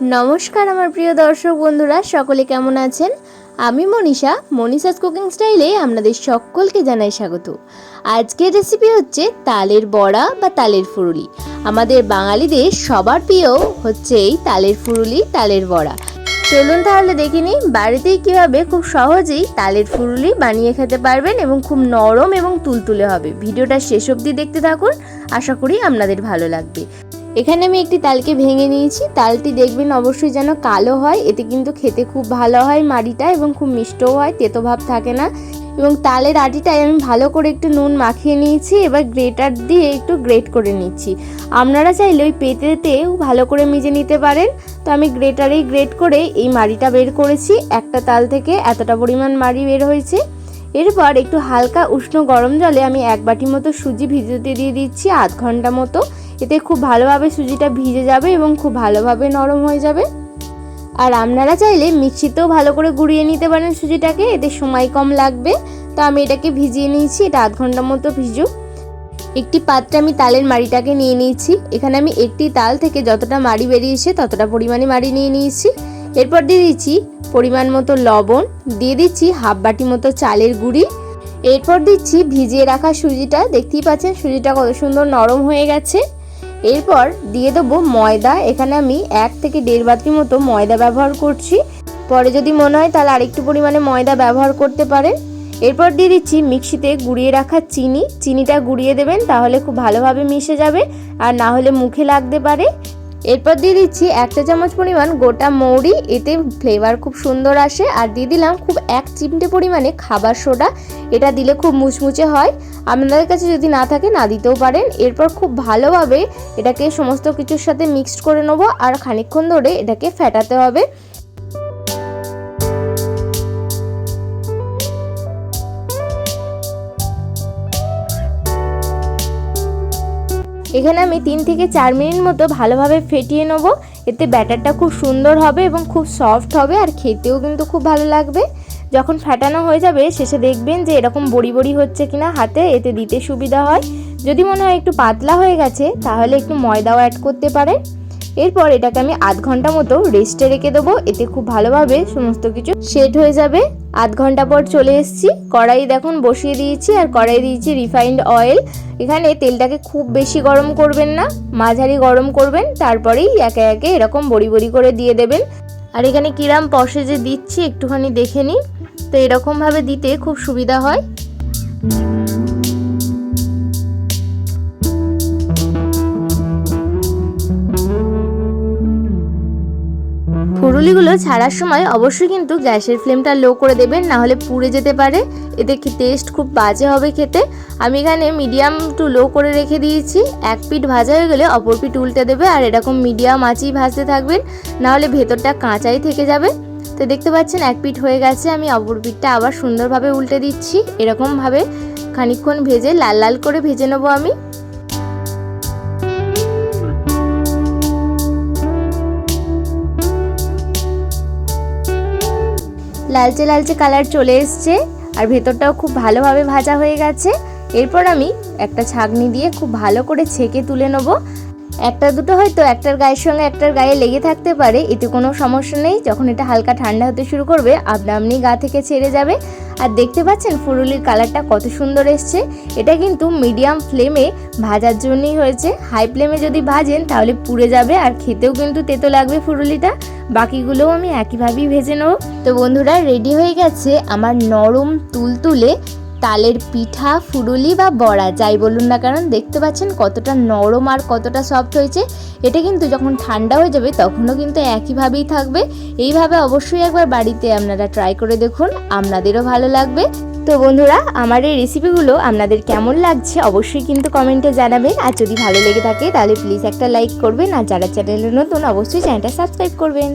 নমস্কার আমার প্রিয় দর্শক বন্ধুরা, সকলে কেমন আছেন? আমি মনীষা, মনীষাস কুকিং স্টাইলে আপনাদের সকলকে জানাই স্বাগত। আজকের রেসিপি হচ্ছে তালের বড়া বা তালের ফুরুলি। আমাদের বাঙালিদের সবার প্রিয় হচ্ছে এই তালের ফুরুলি, তালের বড়া। চলুন তাহলে দেখে নিই বাড়িতেই কীভাবে খুব সহজেই তালের ফুরুলি বানিয়ে খেতে পারবেন এবং খুব নরম এবং তুলতুলে হবে। ভিডিওটা শেষ অবধি দেখতে থাকুন, আশা করি আপনাদের ভালো লাগবে। এখানে আমি একটি তালকে ভেঙে নিয়েছি। তালটি দেখবেন অবশ্যই যেন কালো হয়। এতে কিন্তু খেতে খুব ভালো হয় মাড়িটা এবং খুব মিষ্টও হয়, তেতো ভাব থাকে না। এবং তালের আটিটায় আমি ভালো করে একটু নুন মাখিয়ে নিয়েছি। এবার গ্রেটার দিয়ে একটু গ্রেট করে নিচ্ছি। আপনারা চাইলে ওই পেতেতেও ভালো করে মিজে নিতে পারেন। তো আমি গ্রেটারেই গ্রেট করে এই মাড়িটা বের করেছি। একটা তাল থেকে এতটা পরিমাণ মাড়ি বের হয়েছে। এরপর একটু হালকা উষ্ণ গরম জলে আমি এক বাটি মতো সুজি ভিজতে দিয়ে দিচ্ছি, আধ ঘণ্টা মতো। এতে খুব ভালোভাবে সুজিটা ভিজে যাবে এবং খুব ভালোভাবে নরম হয়ে যাবে। আর আপনারা চাইলে মিক্সিতেও ভালো করে গুঁড়িয়ে নিতে পারেন সুজিটাকে, এতে সময় কম লাগবে। তো আমি এটাকে ভিজিয়ে নিয়েছি, এটা আধ ঘণ্টা মতো ভিজুক। একটি পাত্রে আমি তালের মাড়িটাকে নিয়ে নিয়েছি। এখানে আমি একটি তাল থেকে যতটা মাড়ি বেরিয়েছে ততটা পরিমাণে মাড়ি নিয়ে নিয়েছি। এরপর দিয়ে দিচ্ছি পরিমাণ মতো লবণ, দিয়ে দিচ্ছি হাফ বাটি মতো চালের গুঁড়ি। এরপর দিচ্ছি ভিজিয়ে রাখা সুজিটা, দেখতেই পাচ্ছেন সুজিটা কত সুন্দর নরম হয়ে গেছে। এরপর দিয়ে দেবো ময়দা। এখানে আমি এক থেকে দেড় বাটি মতো ময়দা ব্যবহার করছি। পরে যদি মনে হয় তাহলে আরেকটু পরিমাণে ময়দা ব্যবহার করতে পারেন। এরপর দিয়ে দিচ্ছি মিক্সিতে গুঁড়িয়ে রাখা চিনি। চিনিটা গুঁড়িয়ে দেবেন, তাহলে খুব ভালোভাবে মিশে যাবে। আর না হলে মুখে লাগতে পারে। এরপর দিয়ে দিচ্ছি একটা চামচ পরিমাণ গোটা মৌরি, এতে ফ্লেভার খুব সুন্দর আসে। আর দিয়ে দিলাম খুব এক চিমটে পরিমাণে খাবার সোডা, এটা দিলে খুব মুচমুচে হয়। আপনাদের কাছে যদি না থাকে, না দিতেও পারেন। এরপর খুব ভালোভাবে এটাকে সমস্ত কিছুর সাথে মিক্সড করে নেব, আর খানিক্ষণ ধরে এটাকে ফেটাতে হবে। এখানে আমি তিন থেকে চার মিনিট মতো ভালোভাবে ফেটিয়ে নেব। এতে ব্যাটারটা খুব সুন্দর হবে এবং খুব সফট হবে আর খেতেও কিন্তু খুব ভালো লাগবে। যখন ফাটানো হয়ে যাবে, শেষে দেখবেন যে এরকম বড়ি বড়ি হচ্ছে কিনা হাতে, এতে দিতে সুবিধা হয়। যদি মনে হয় একটু পাতলা হয়ে গেছে, তাহলে একটু ময়দাও অ্যাড করতে পারে এরপর এটাকে আমি আধ ঘণ্টা মতো রেস্টে রেখে দেবো। এতে খুব ভালোভাবে সমস্ত কিছু সেট হয়ে যাবে। আধ ঘণ্টা পর চলে এসেছি। কড়াই দেখুন বসিয়ে দিয়েছি আর কড়াই দিয়েছি রিফাইন্ড অয়েল এখানে তেলটাকে খুব বেশি গরম করবেন না, মাঝারি গরম করবেন, তারপরেই একে একে এরকম বড়ি বড়ি করে দিয়ে দেবেন। আর এখানে কিরাম পশে যে দিচ্ছি, একটুখানি দেখে নিন। তো এরকমভাবে দিতে খুব সুবিধা হয়। ফুরুলিগুলো ছাড়ার সময় অবশ্যই কিন্তু গ্যাসের ফ্লেমটা লো করে দেবেন না হলে পুড়ে যেতে পারে। এতে টেস্ট খুব বাজে হবে খেতে। আমি এখানে মিডিয়াম টু লো করে রেখে দিয়েছি। এক পিঠ ভাজা হয়ে গেলে অপর পিঠ উল্টে দেবে আর এরকম মিডিয়াম আঁচেই ভাজতে থাকবেন না হলে ভেতরটা কাঁচাই থেকে যাবে। তো দেখতে পাচ্ছেন এক পিঠ হয়ে গেছে, আমি অপর পিঠটা আবার সুন্দরভাবে উল্টে দিচ্ছি। এরকমভাবে খানিকক্ষণ ভেজে লাল লাল করে ভেজে নেব আমি। লালচে লালচে কালার চলে এসছে আর ভেতরটাও খুব ভালোভাবে ভাজা হয়ে গেছে। এরপর আমি একটা ছাগনি দিয়ে খুব ভালো করে ছেঁকে তুলে নেব। একটা দুটো হয়তো একটার গায়ের সঙ্গে একটার গায়ে লেগে থাকতে পারে, এতে কোনো সমস্যা নেই। যখন এটা হালকা ঠান্ডা হতে শুরু করবে আপনা আপনি গা থেকে ছেড়ে যাবে। আর দেখতে পাচ্ছেন ফুরুলির কালারটা কত সুন্দর এসছে। এটা কিন্তু মিডিয়াম ফ্লেমে ভাজার জন্যই হয়েছে। হাই ফ্লেমে যদি ভাজেন, তাহলে পুড়ে যাবে আর খেতেও কিন্তু তেতো লাগবে ফুরুলিটা। বাকিগুলোও আমি একইভাবেই ভেজে নেব। তো বন্ধুরা রেডি হয়ে গেছে আমার নরম তুলতুলে তালের পিঠা, ফুরুলি বা বড়া, যাই বলুন না কারণ দেখতে পাচ্ছেন কতটা নরম আর কতটা সফট হয়েছে। এটা কিন্তু যখন ঠান্ডা হয়ে যাবে, তখনও কিন্তু একইভাবেই থাকবে। এইভাবে অবশ্যই একবার বাড়িতে আপনারা ট্রাই করে দেখুন, আপনাদেরও ভালো লাগবে। তো বন্ধুরা, আমার এই রেসিপিগুলো আপনাদের কেমন লাগছে অবশ্যই কিন্তু কমেন্টে জানাবেন। আর যদি ভালো লেগে থাকে, তাহলে প্লিজ একটা লাইক করবেন। আর যারা চ্যানেলে নতুন, অবশ্যই চ্যানেলটা সাবস্ক্রাইব করবেন।